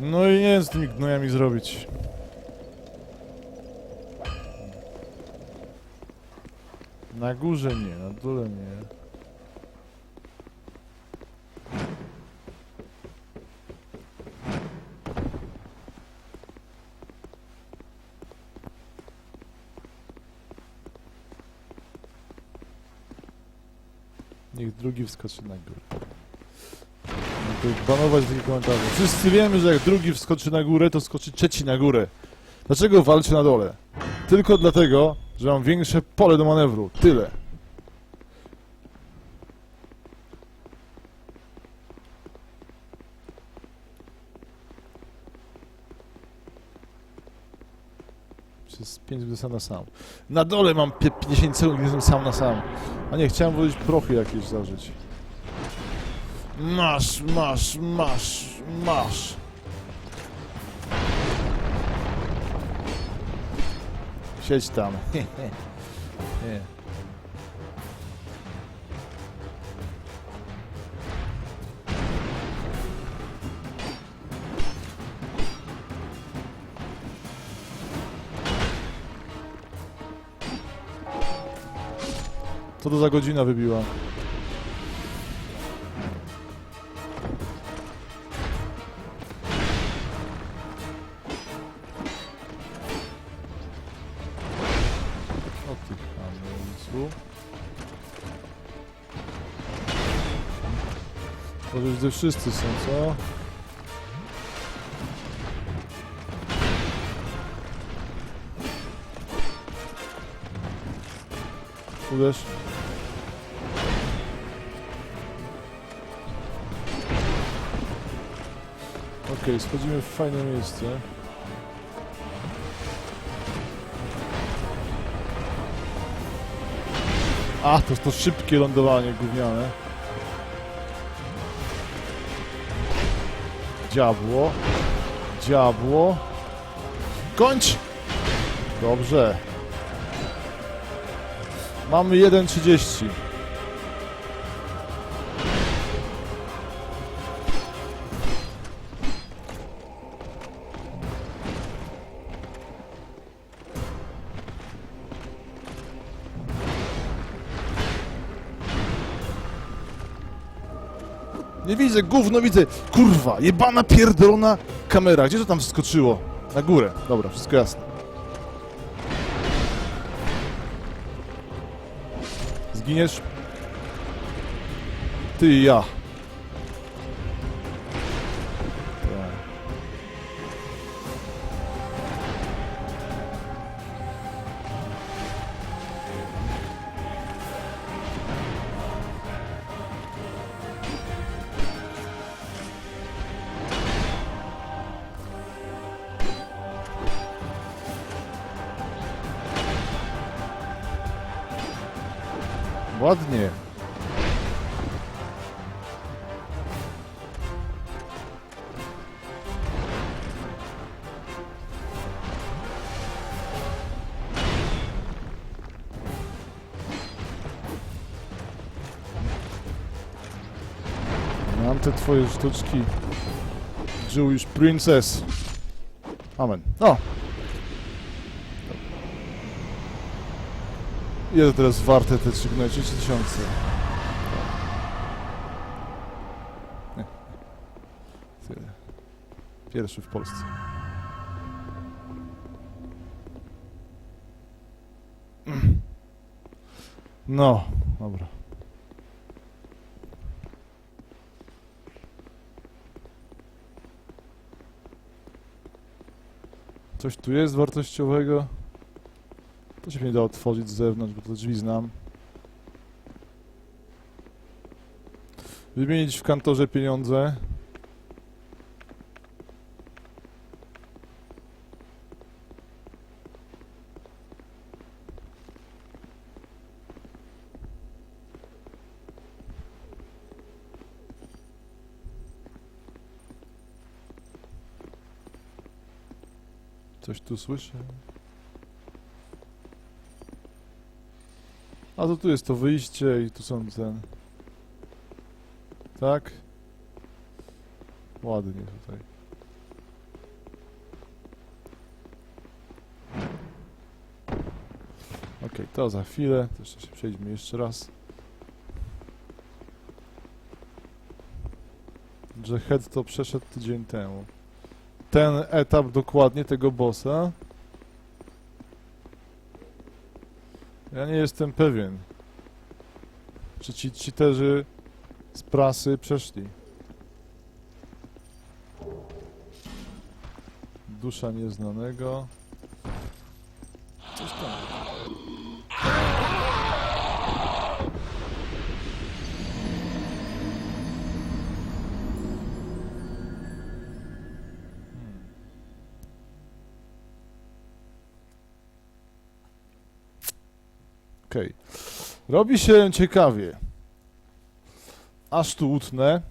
No i nie wiem, z tymi gnojami zrobić. Na górze nie, na dole nie. Niech drugi wskoczy na górę. To banować takie komentarze. Wszyscy wiemy, że jak drugi wskoczy na górę, to skoczy trzeci na górę. Dlaczego walczę na dole? Tylko dlatego, że mam większe pole do manewru. Tyle. Przez 5 minut sam na sam. Na dole mam pie- 50 sekund, gdy jestem sam na sam. A nie, chciałem włożyć prochy jakieś zażyć. Masz, masz, masz, masz. Siedź tam. Nie. Co to za godzina wybiła? Gdy wszyscy są, co? Uderz. Okej, schodzimy w fajne miejsce. A, to jest to szybkie lądowanie gówniane. Diabło. Diabło. Kończ! Dobrze. Mamy 1.30. Nie widzę, gówno widzę. Kurwa, jebana pierdolona kamera. Gdzie to tam wskoczyło? Na górę. Dobra, wszystko jasne. Zginiesz? Ty i ja. Ładnie. Mam te twoje sztuczki. Jewish Princess. Amen. No. Ile teraz warte te 13 tysiące? Nie. Tyle. Pierwszy w Polsce. No, dobra. Coś tu jest wartościowego? To się nie da otworzyć z zewnątrz, bo to drzwi znam. Wymienić w kantorze pieniądze. Coś tu słyszę. A to tu jest to wyjście i tu są ten... Tak. Ładnie tutaj. Okej, to za chwilę. To jeszcze się przejdźmy jeszcze raz. Że head to przeszedł tydzień temu. Ten etap dokładnie tego bossa. Ja nie jestem pewien. Czy ci cheaterzy z prasy przeszli? Dusza nieznanego. Coś tam. Okej. Robi się ciekawie. Aż tu utnę.